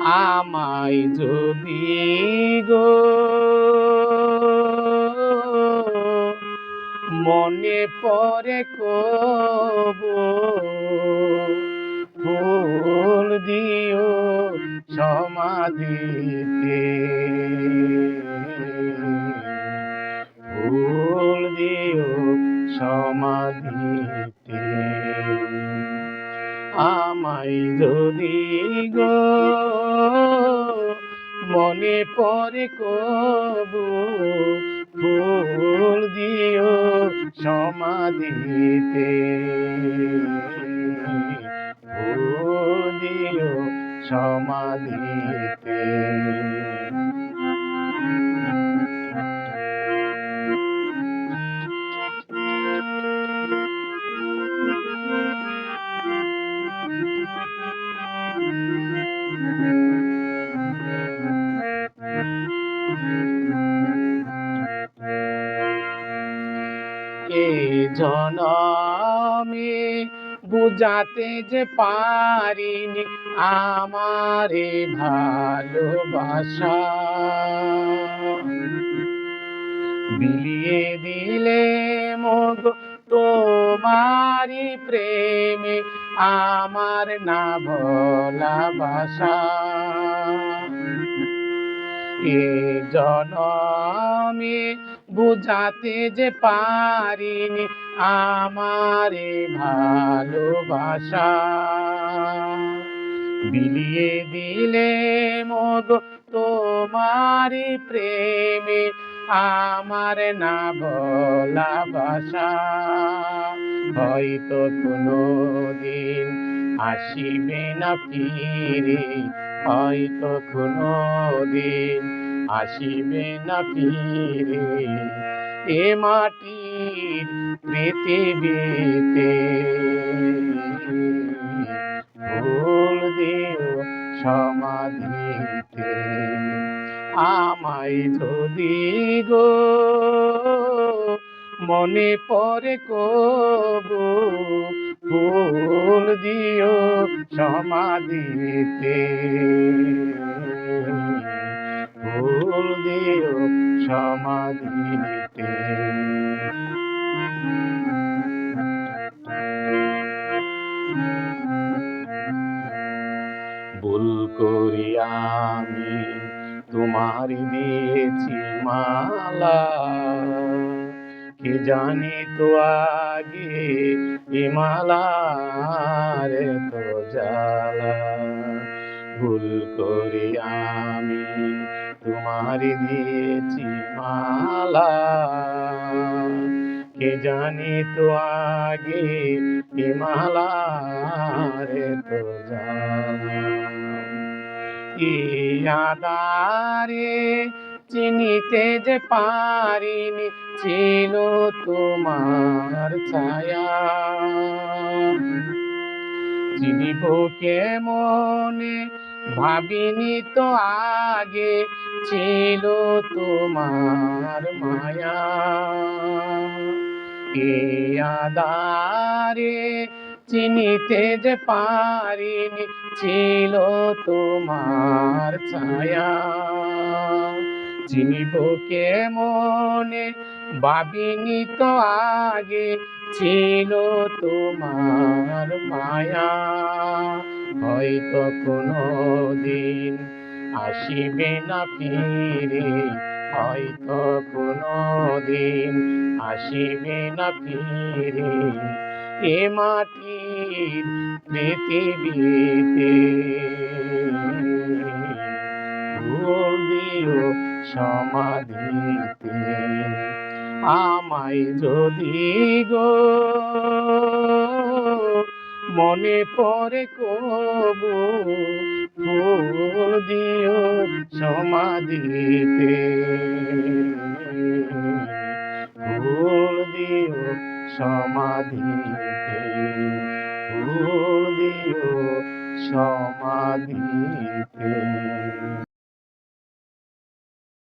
আমায় যদি গো মনে পড়ে কব, ফুল দিও সমাধিতে ফুল দিও সমাধিতে আমায় যদি গো মনে পরে কবু ফুল দিও সমাধিতে। ফুল দিও সমাধিতে। জনমে বুঝাতে যে পারিনি আমারে ভালোবাসা। বিলিয়ে দিলে মগ তোমারি প্রেমে আমার না ভোলা এ জনমে বুঝাতে যে পারিনি আমারে ভালোবাসা। বিলিয়ে দিলে মগ তোমারি প্রেমে আমার না বলা বাসা। হয়তো কোনো দিন আসিবে না ফিরে হয়তো কোনো দিন আসিবে না ফিরে। এ মাটির পৃথিবীতে ফুল দিও সমাধিতে। আমায় যদি গো মনে পড়ে কবু, ফুল দিও সমাধিতে। ফুল দিও সমাধিতে। ভুল করি আমি তোমার দিয়েছি মালা। কি জানি তো আগে এ মালার তো জ্বালা। ভুল করি আমি, তোমার দিয়েছি মালা। কে জানি তো আগে এ মালার তো জ্বালা। আদারে চিনিতে যে পারিনি, ছিল তোমার ছায়া। চিনিব মনে ভাবিনি তো আগে, ছিল তোমার মায়া। এ আদারে চিনিতে যে পারিনি, ছিল তোমার ছায়া। চিনিব কে মনে ভাবিনি তো আগে, ছিল তোমার মায়া। হয়তো কোনো দিন আসিবে না ফিরে, হয়তো কোনো দিন আসিবে না ফিরে। এ মাটির পৃথিবীতে সমাধিতে। আমায় যদি গো মনে পড়ে কবু দিও সমাধিতে। ফুল দিও সমাধিতে, ফুল দিও সমাধিতে।